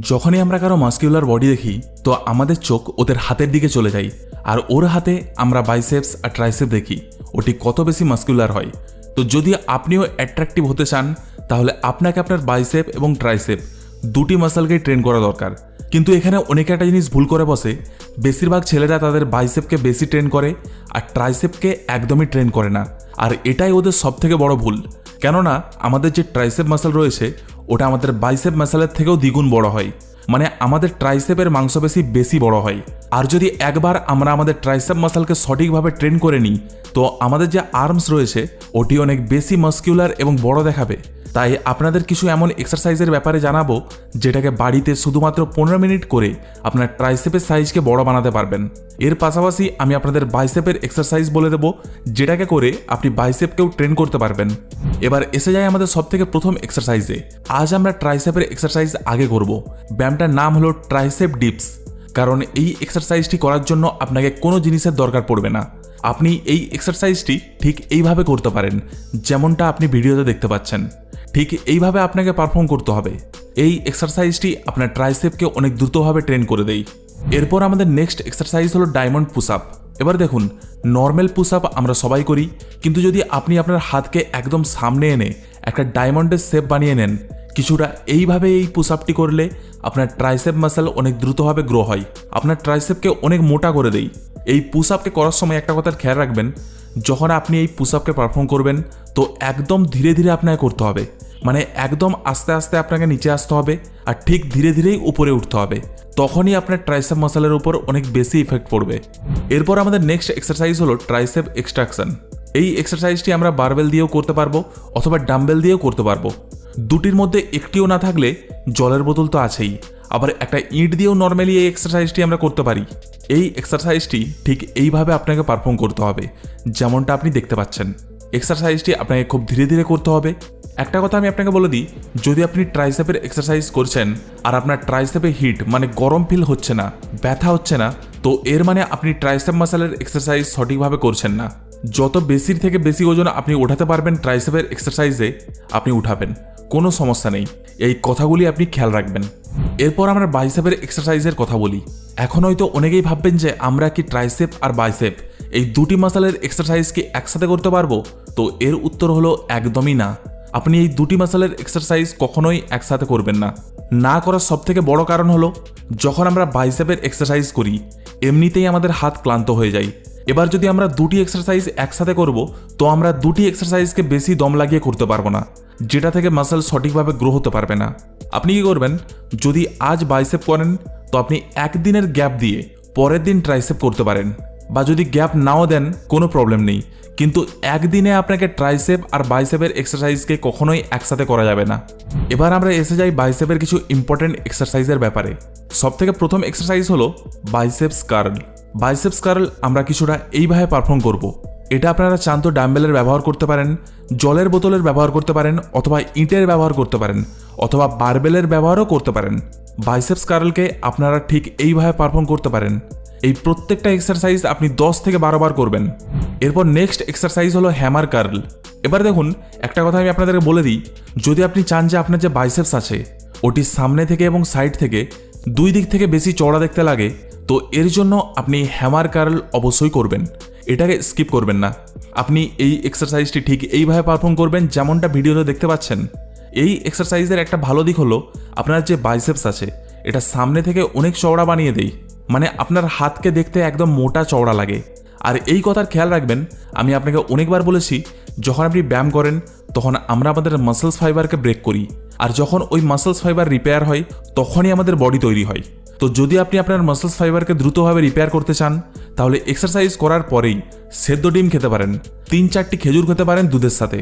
যখনই আমরা কারও মাস্কিউলার বডি দেখি, তো আমাদের চোখ ওদের হাতের দিকে চলে যায়। আর ওর হাতে আমরা বাইসেপস আর ট্রাইসেপ দেখি ওটি কত বেশি মাস্কিউলার হয়। তো যদি আপনিও অ্যাট্রাকটিভ হতে চান, তাহলে আপনাকে আপনার বাইসেপ এবং ট্রাইসেপ দুটি মাসালকেই ট্রেন করা দরকার। কিন্তু এখানে অনেকে একটা জিনিস ভুল করে বসে, বেশিরভাগ ছেলেরা তাদের বাইসেপকে বেশি ট্রেন করে আর ট্রাইসেপকে একদমই ট্রেন করে না। আর এটাই ওদের সব থেকে বড় ভুল। কেননা, আমাদের যে ট্রাইসেপ মাসাল রয়েছে ওটা আমাদের বাইসেপ মাসালের থেকেও দ্বিগুণ বড় হয়। মানে আমাদের ট্রাইসেপের মাংসপেশি বেশি বড় হয়। আর যদি একবার আমরা আমাদের ট্রাইসেপ মাসালকে সঠিকভাবে ট্রেন করে নিই, তো আমাদের যে আর্মস রয়েছে, ওটি অনেক বেশি মাস্কিউলার এবং বড় দেখাবে। তাই আপনাদের কিছু এমন এক্সারসাইজের ব্যাপারে জানাব, যেটাকে বাড়িতে শুধুমাত্র পনেরো মিনিট করে আপনার ট্রাইসেপের সাইজকে বড় বানাতে পারবেন। এর পাশাপাশি আমি আপনাদের বাইসেপের এক্সারসাইজ বলে দেবো, যেটাকে করে আপনি বাইসেপকেও ট্রেন করতে পারবেন। এবার এসে যায় আমাদের সব থেকে প্রথম এক্সারসাইজে আজ আমরা ট্রাইসেপের এক্সারসাইজ আগে করব। ব্যায়ামটার নাম হলো ট্রাইসেপ ডিপস কারণ এই এক্সারসাইজটি করার জন্য আপনাকে কোনো জিনিসের দরকার পড়বে না। আপনি এই এক্সারসাইজটি ঠিক এইভাবে করতে পারেন, যেমনটা আপনি ভিডিওতে দেখতে পাচ্ছেন। ঠিক এইভাবে আপনাকে পারফর্ম করতে হবে। এই এক্সারসাইজটি আপনার ট্রাইসেপকে অনেক দ্রুতভাবে ট্রেন করে দেয়। এরপর আমাদের নেক্সট এক্সারসাইজ হলো ডায়মন্ড পুশ আপ এবার দেখুন নর্মাল পুশ আপ আমরা সবাই করি, কিন্তু যদি আপনি আপনার হাতকে একদম সামনে এনে একটা ডায়মন্ডের শেপ বানিয়ে নেন, কিছুটা এইভাবে এই পুশ আপটি করলে আপনার ট্রাইসেপ মাসেল অনেক দ্রুতভাবে গ্রো হয়। আপনার ট্রাইসেপকে অনেক মোটা করে দেয়। এই পুশ আপকে করার সময় একটা কথার খেয়াল রাখবেন, যখন আপনি এই পুশ আপকে পারফর্ম করবেন, তো একদম ধীরে ধীরে আপনাকে করতে হবে। মানে একদম আস্তে আস্তে আপনাকে নিচে আসতে হবে আর ঠিক ধীরে ধীরেই উপরে উঠতে হবে। তখনই আপনার ট্রাইসেপ মাসালের উপর অনেক বেশি ইফেক্ট পড়বে। এরপর আমাদের নেক্সট এক্সারসাইজ হলো ট্রাইসেপ এক্সট্রাকশন এই এক্সারসাইজটি আমরা বারবেল দিয়েও করতে পারব অথবা ডাম্বেল দিয়েও করতে পারব। দুটির মধ্যে একটিও না থাকলে জলের বোতল তো আছেই। আবার একটা ইট দিয়েও নর্মালি এই এক্সারসাইজটি আমরা করতে পারি। এই এক্সারসাইজটি ঠিক এইভাবে আপনাকে পারফর্ম করতে হবে, যেমনটা আপনি দেখতে পাচ্ছেন। এক্সারসাইজটি আপনাকে খুব ধীরে ধীরে করতে হবে। একটা কথা আমি আপনাকে বলে দিই, যদি আপনি ট্রাইসেপের এক্সারসাইজ করছেন আর আপনার ট্রাইসেপে হিট মানে গরম ফিল হচ্ছে না, ব্যথা হচ্ছে না, তো এর মানে আপনি ট্রাইসেপ মাসালের এক্সারসাইজ সঠিকভাবে করছেন না। যত বেশির থেকে বেশি ওজন আপনি উঠাতে পারবেন ট্রাইসেপের এক্সারসাইজে আপনি উঠাবেন। কোনো সমস্যা নেই। এই কথাগুলি আপনি খেয়াল রাখবেন। এরপর আমরা বাইসেপের এক্সারসাইজের কথা বলি। এখন হয়তো অনেকেই ভাববেন যে আমরা কি ট্রাইসেপ আর বাইসেপ এই দুটি মাসালের এক্সারসাইজ কি একসাথে করতে পারব? তো এর উত্তর হলো একদমই না। আপনি এই দুটি মাসালের এক্সারসাইজ কখনোই একসাথে করবেন না। না করার সব থেকে বড় কারণ হলো, যখন আমরা বাইসেপের এক্সারসাইজ করি, এমনিতেই আমাদের হাত ক্লান্ত হয়ে যায়। এবার যদি আমরা দুটি এক্সারসাইজ একসাথে করব, তো আমরা দুটি এক্সারসাইজকে বেশি দম লাগিয়ে করতে পারব না, যেটা থেকে মাসেল সঠিকভাবে গ্রো হতে পারবে না। আপনি কি করবেন? যদি আজ বাইসেপ করেন, তো আপনি একদিনের গ্যাপ দিয়ে পরের দিন ট্রাইসেপ করতে পারেন। বা যদি গ্যাপ নাও দেন, কোনো প্রবলেম নেই। কিন্তু একদিনে আপনাকে ট্রাইসেপ আর বাইসেপের এক্সারসাইজকে কখনোই একসাথে করা যাবে না। এবার আমরা এসে যাই বাইসেপের কিছু ইম্পর্টেন্ট এক্সারসাইজের ব্যাপারে। সব থেকে প্রথম এক্সারসাইজ হলো বাইসেপস কার্ল বাইসেপস কার্ল আমরা কিছুটা এইভাবে পারফর্ম করব। এটা আপনারা চান তো ডাম্বেলের ব্যবহার করতে পারেন, জলের বোতলের ব্যবহার করতে পারেন, অথবা ইটের ব্যবহার করতে পারেন, অথবা বারবেলের ব্যবহারও করতে পারেন। বাইসেপস কার্লকে আপনারা ঠিক এইভাবে পারফর্ম করতে পারেন। এই প্রত্যেকটা এক্সারসাইজ আপনি দশ থেকে বারো বার করবেন। এরপর নেক্সট এক্সারসাইজ হলো হ্যামার কার্ল এবার দেখুন, একটা কথা আমি আপনাদেরকে বলে দিই, যদি আপনি চান যে আপনার যে বাইসেপস আছে, ওটি সামনে থেকে এবং সাইড থেকে দুই দিক থেকে বেশি চওড়া দেখতে লাগে, তো এর জন্য আপনি হ্যামার কার্ল অবশ্যই করবেন। এটাকে স্কিপ করবেন না। আপনি এই এক্সারসাইজটি ঠিক এইভাবে পারফর্ম করবেন যেমনটা ভিডিওতে দেখতে পাচ্ছেন। এই এক্সারসাইজের একটা ভালো দিক হলো, আপনার যে বাইসেপস আছে, এটা সামনে থেকে অনেক চওড়া বানিয়ে দেয়। মানে আপনার হাতকে দেখতে একদম মোটা চওড়া লাগে। আর এই কথার খেয়াল রাখবেন, আমি আপনাকে অনেকবার বলেছি, যখন আপনি ব্যায়াম করেন, তখন আমরা আমাদের মাসেলস ফাইবারকে ব্রেক করি। আর যখন ওই মাসেলস ফাইবার রিপেয়ার হয়, তখনই আমাদের বডি তৈরি হয়। তো যদি আপনি আপনার মাসেলস ফাইবারকে দ্রুতভাবে রিপেয়ার করতে চান, তাহলে এক্সারসাইজ করার পরেই সেদ্ধ ডিম খেতে পারেন, তিন চারটি খেজুর খেতে পারেন দুধের সাথে।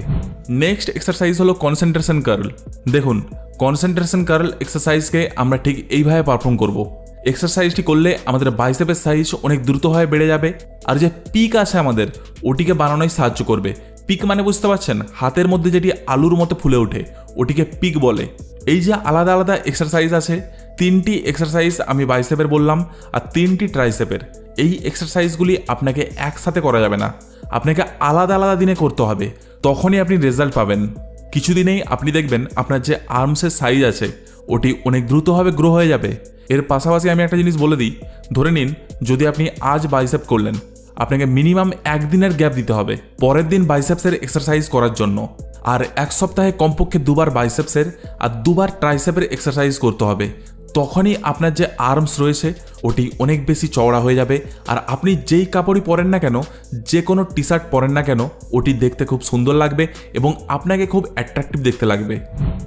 নেক্সট এক্সারসাইজ হলো কনসেন্ট্রেশন কার্ল দেখুন কনসেন্ট্রেশন কার্ল এক্সারসাইজকে আমরা ঠিক এইভাবে পারফর্ম করব। এক্সারসাইজটি করলে আমাদের বাইসেপের সাইজ অনেক দ্রুতভাবে বেড়ে যাবে। আর যে পিক আছে আমাদের, ওটিকে বানানোয় সাহায্য করবে। পিক মানে বুঝতে পারছেন? হাতের মধ্যে যেটি আলুর মতো ফুলে ওঠে, ওটিকে পিক বলে। এই যে আলাদা আলাদা এক্সারসাইজ আছে, তিনটি এক্সারসাইজ আমি বাইসেপের বললাম, আর তিনটি ট্রাইসেপের এই এক্সারসাইজগুলি আপনাকে একসাথে করা যাবে না। আপনাকে আলাদা আলাদা দিনে করতে হবে। তখনই আপনি রেজাল্ট পাবেন। কিছুদিনেই আপনি দেখবেন আপনার যে আর্মসের সাইজ আছে, ওটি অনেক দ্রুতভাবে গ্রো হয়ে যাবে। এর পাশাপাশি আমি একটা জিনিস বলে দিই, ধরে নিন যদি আপনি আজ বাইসেপ করলেন, আপনাকে মিনিমাম একদিনের গ্যাপ দিতে হবে, পরের দিন বাইসেপসের এক্সারসাইজ করার জন্য। আর এক সপ্তাহে কমপক্ষে দুবার বাইসেপসের আর দুবার ট্রাইসেপের এক্সারসাইজ করতে হবে। তখনই আপনার যে আর্মস রয়েছে, ওটি অনেক বেশি চওড়া হয়ে যাবে। আর আপনি যেই কাপড়ই পরেন না কেন, যে কোনো টি শার্ট পরেন না কেন, ওটি দেখতে খুব সুন্দর লাগবে এবং আপনাকে খুব অ্যাট্রাকটিভ দেখতে লাগবে।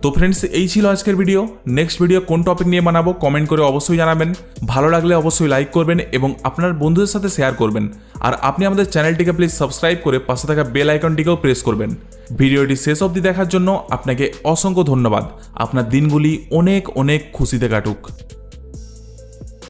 তো ফ্রেন্ডস এই ছিল আজকের ভিডিও নেক্সট ভিডিও কোন টপিক নিয়ে বানাবো কমেন্ট করে অবশ্যই জানাবেন। ভালো লাগলে অবশ্যই লাইক করবেন এবং আপনার বন্ধুদের সাথে শেয়ার করবেন। আর আপনি আমাদের চ্যানেলটিকে প্লিজ সাবস্ক্রাইব করে পাশে থাকা বেল আইকনটিকেও প্রেস করবেন। ভিডিওটি শেষ অবধি দেখার জন্য আপনাকে অসংখ্য ধন্যবাদ। আপনার দিনগুলি অনেক অনেক খুশিতে কাটুক। Кравчук.